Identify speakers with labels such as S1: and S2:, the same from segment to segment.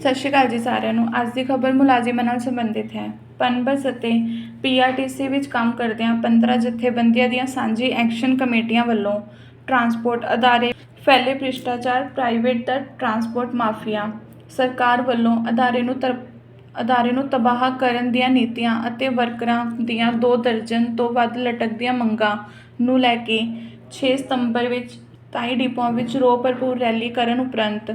S1: ਸਤਿ ਸ਼੍ਰੀ ਅਕਾਲ ਜੀ ਸਾਰਿਆਂ ਨੂੰ। ਅੱਜ ਦੀ ਖਬਰ ਮੁਲਾਜ਼ਮਾਂ ਨਾਲ ਸੰਬੰਧਿਤ ਹੈ। ਪਨਬਸ ਅਤੇ ਪੀਆਰਟੀਸੀ ਵਿੱਚ ਕੰਮ ਕਰਦਿਆਂ 15 ਜਥੇਬੰਦੀਆਂ ਦੀਆਂ ਸਾਂਝੀ ਐਕਸ਼ਨ ਕਮੇਟੀਆਂ ਵੱਲੋਂ ਟਰਾਂਸਪੋਰਟ ਅਦਾਰੇ ਫੈਲੇ ਭ੍ਰਿਸ਼ਟਾਚਾਰ, ਪ੍ਰਾਈਵੇਟ ਦਾ ਟਰਾਂਸਪੋਰਟ ਮਾਫੀਆ। ਸਰਕਾਰ ਵੱਲੋਂ ਅਦਾਰੇ ਨੂੰ ਤਰ, ਅਦਾਰੇ ਨੂੰ ਤਬਾਹ ਕਰਨ ਦੀਆਂ ਨੀਤੀਆਂ ਅਤੇ ਵਰਕਰਾਂ ਦੀਆਂ ਦੋ ਦਰਜਨ ਤੋਂ ਵੱਧ ਲਟਕਦੀਆਂ ਮੰਗਾਂ ਨੂੰ ਲੈ ਕੇ 6 ਸਤੰਬਰ ਵਿੱਚ ਤਾਈ ਡਿਪੂਆਂ ਵਿੱਚ ਰੋਹ ਭਰਪੂਰ ਰੈਲੀ ਕਰਨ ਉਪਰੰਤ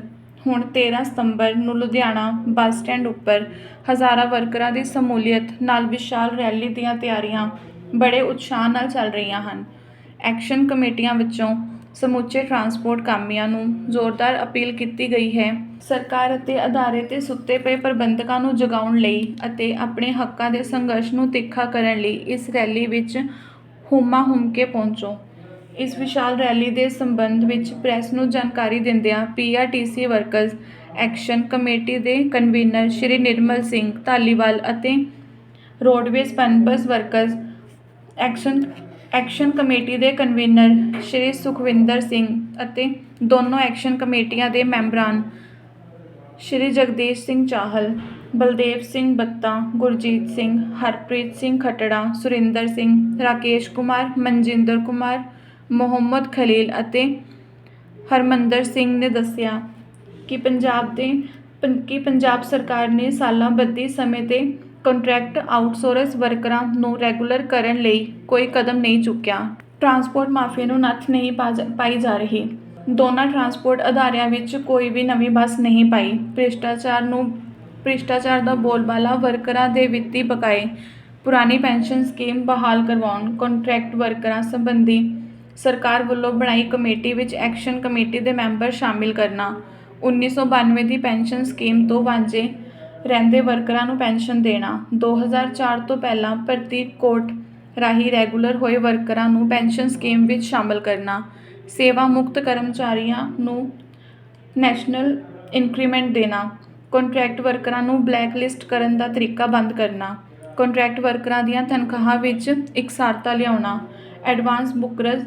S1: ਹੁਣ 13 ਸਤੰਬਰ ਨੂੰ ਲੁਧਿਆਣਾ ਬੱਸ ਸਟੈਂਡ ਉੱਪਰ ਹਜ਼ਾਰਾਂ ਵਰਕਰਾਂ ਦੀ ਸਮੂਲੀਅਤ ਨਾਲ ਵਿਸ਼ਾਲ ਰੈਲੀ ਦੀਆਂ ਤਿਆਰੀਆਂ ਬੜੇ ਉਤਸ਼ਾਹ ਨਾਲ ਚੱਲ ਰਹੀਆਂ ਹਨ। ਐਕਸ਼ਨ ਕਮੇਟੀਆਂ ਵਿੱਚੋਂ ਸਮੁੱਚੇ ਟਰਾਂਸਪੋਰਟ ਕਾਮਿਆਂ ਨੂੰ ਜ਼ੋਰਦਾਰ ਅਪੀਲ ਕੀਤੀ ਗਈ ਹੈ। ਸਰਕਾਰ ਅਤੇ ਅਦਾਰੇ ਤੇ ਸੁੱਤੇ ਪਏ ਪ੍ਰਬੰਧਕਾਂ ਨੂੰ ਜਗਾਉਣ ਲਈ ਅਤੇ ਆਪਣੇ ਹੱਕਾਂ ਦੇ ਸੰਘਰਸ਼ ਨੂੰ ਤਿੱਖਾ ਕਰਨ ਲਈ ਇਸ ਰੈਲੀ ਵਿੱਚ ਹੁਮਾ ਹੁਮ ਕੇ ਪਹੁੰਚੋ। ਇਸ ਵਿਸ਼ਾਲ ਰੈਲੀ ਦੇ ਸੰਬੰਧ ਵਿੱਚ ਪ੍ਰੈਸ ਨੂੰ ਜਾਣਕਾਰੀ ਦਿੰਦਿਆਂ ਪੀਆਰਟੀਸੀ ਵਰਕਰਜ਼ ਐਕਸ਼ਨ ਕਮੇਟੀ ਦੇ ਕਨਵੀਨਰ ਸ਼੍ਰੀ ਨਿਰਮਲ ਸਿੰਘ ਧਾਲੀਵਾਲ ਅਤੇ roadways Punbus workers action action committee ਦੇ ਕਨਵੀਨਰ ਸ਼੍ਰੀ ਸੁਖਵਿੰਦਰ ਸਿੰਘ ਅਤੇ ਦੋਨੋਂ ਐਕਸ਼ਨ ਕਮੇਟੀਆਂ ਦੇ ਮੈਂਬਰਾਂ ਸ਼੍ਰੀ ਜਗਦੀਸ਼ ਸਿੰਘ ਚਾਹਲ, ਬਲਦੇਵ ਸਿੰਘ ਬੱਤਾ, ਗੁਰਜੀਤ ਸਿੰਘ, ਹਰਪ੍ਰੀਤ ਸਿੰਘ ਖਟੜਾ, ਸੁਰਿੰਦਰ ਸਿੰਘ, ਰਾਕੇਸ਼ ਕੁਮਾਰ, ਮਨਜਿੰਦਰ ਕੁਮਾਰ ਮੁਹੰਮਦ ਖਲੀਲ ਅਤੇ ਹਰਮੰਦਰ ਸਿੰਘ ਨੇ ਦੱਸਿਆ ਕਿ ਪੰਜਾਬ ਦੇ ਪੰ- ਕਿ ਪੰਜਾਬ ਸਰਕਾਰ ਨੇ ਸਾਲਾਂ ਬੱਧੀ ਸਮੇਂ ਤੇ ਕੰਟਰੈਕਟ ਆਊਟਸੋਰਸ ਵਰਕਰਾਂ ਨੂੰ ਰੈਗੂਲਰ ਕਰਨ ਲਈ ਕੋਈ ਕਦਮ ਨਹੀਂ ਚੁੱਕਿਆ। ਟਰਾਂਸਪੋਰਟ ਮਾਫੀਆ ਨੂੰ ਨੱਥ ਨਹੀਂ ਪਾ ਜਾ- ਪਾਈ ਜਾ ਰਹੀ। ਦੋਨਾਂ ਟਰਾਂਸਪੋਰਟ ਅਦਾਰਿਆਂ ਵਿੱਚ ਕੋਈ ਵੀ ਨਵੀਂ ਬੱਸ ਨਹੀਂ ਪਾਈ। ਭ੍ਰਿਸ਼ਟਾਚਾਰ ਨੂੰ, ਭ੍ਰਿਸ਼ਟਾਚਾਰ ਦਾ ਬੋਲਬਾਲਾ ਵਰਕਰਾਂ ਦੇ ਵਿੱਤੀ ਬਕਾਏ। ਪੁਰਾਣੀ ਪੈਨਸ਼ਨ ਸਕੀਮ ਬਹਾਲ ਕਰਵਾਉਣ, ਕੰਟਰੈਕਟ ਵਰਕਰਾਂ ਸੰਬੰਧੀ ਸਰਕਾਰ ਵੱਲੋਂ ਬਣਾਈ ਕਮੇਟੀ ਵਿੱਚ ਐਕਸ਼ਨ ਕਮੇਟੀ ਦੇ ਮੈਂਬਰ ਸ਼ਾਮਿਲ ਕਰਨਾ। 1992 ਦੀ ਪੈਨਸ਼ਨ ਸਕੀਮ ਤੋਂ ਵਾਂਝੇ ਰਹਿੰਦੇ ਵਰਕਰਾਂ ਨੂੰ ਪੈਨਸ਼ਨ ਦੇਣਾ। 2004 ਤੋਂ ਪਹਿਲਾਂ ਭਰਤੀ ਕੋਟ ਰਾਹੀਂ ਰੈਗੂਲਰ ਹੋਏ ਵਰਕਰਾਂ ਨੂੰ ਪੈਨਸ਼ਨ ਸਕੀਮ ਵਿੱਚ ਸ਼ਾਮਲ ਕਰਨਾ। ਸੇਵਾ ਮੁਕਤ ਕਰਮਚਾਰੀਆਂ ਨੂੰ ਨੈਸ਼ਨਲ ਇਨਕਰੀਮੈਂਟ ਦੇਣਾ। ਕੰਟਰੈਕਟ ਵਰਕਰਾਂ ਨੂੰ ਬਲੈਕ ਲਿਸਟ ਕਰਨ ਦਾ ਤਰੀਕਾ ਬੰਦ ਕਰਨਾ। ਕੰਟਰੈਕਟ ਵਰਕਰਾਂ ਦੀਆਂ ਤਨਖਾਹਾਂ ਵਿੱਚ ਇਕਸਾਰਤਾ ਲਿਆਉਣਾ। ਐਡਵਾਂਸ ਬੁਕਰਜ਼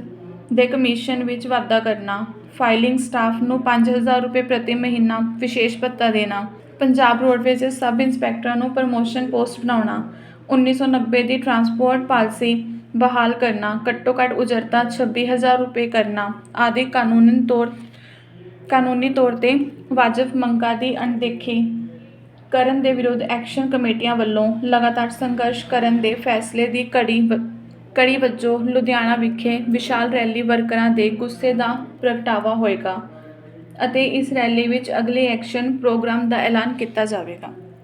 S1: ਦੇ ਕਮਿਸ਼ਨ ਵਿੱਚ ਵਾਧਾ ਕਰਨਾ ਫਾਈਲਿੰਗ ਸਟਾਫ ਨੂੰ 5000 ਰੁਪਏ ਪ੍ਰਤੀ ਮਹੀਨਾ ਵਿਸ਼ੇਸ਼ ਭੱਤਾ ਦੇਣਾ, ਪੰਜਾਬ ਰੋਡਵੇਜ਼ ਦੇ ਸਬ ਇੰਸਪੈਕਟਰਾਂ ਨੂੰ ਪ੍ਰਮੋਸ਼ਨ ਪੋਸਟ ਬਣਾਉਣਾ 1990 ਦੀ ਟਰਾਂਸਪੋਰਟ ਪਾਲਿਸੀ ਬਹਾਲ ਕਰਨਾ, ਘੱਟੋ ਘੱਟ ਉਜਰਤਾ 26000 ਰੁਪਏ ਕਰਨਾ ਆਦਿ ਕਾਨੂੰਨੀ ਤੌਰ ਕਾਨੂੰਨੀ ਤੌਰ ਤੇ ਵਾਜਬ ਮੰਗਾਂ ਦੀ ਅਣਦੇਖੀ ਕਰਨ ਦੇ ਵਿਰੁੱਧ ਐਕਸ਼ਨ ਕਮੇਟੀਆਂ ਵੱਲੋਂ ਲਗਾਤਾਰ ਸੰਘਰਸ਼ ਕਰਨ ਦੇ ਫੈਸਲੇ ਦੀ ਕੜੀ ਵ- ਕੜੀ ਵਜੋਂ ਲੁਧਿਆਣਾ ਵਿਖੇ ਵਿਸ਼ਾਲ ਰੈਲੀ ਵਰਕਰਾਂ ਦੇ ਗੁੱਸੇ ਦਾ ਪ੍ਰਗਟਾਵਾ ਹੋਏਗਾ ਅਤੇ ਇਸ ਰੈਲੀ ਵਿੱਚ ਅਗਲੇ ਐਕਸ਼ਨ ਪ੍ਰੋਗਰਾਮ ਦਾ ਐਲਾਨ ਕੀਤਾ ਜਾਵੇਗਾ।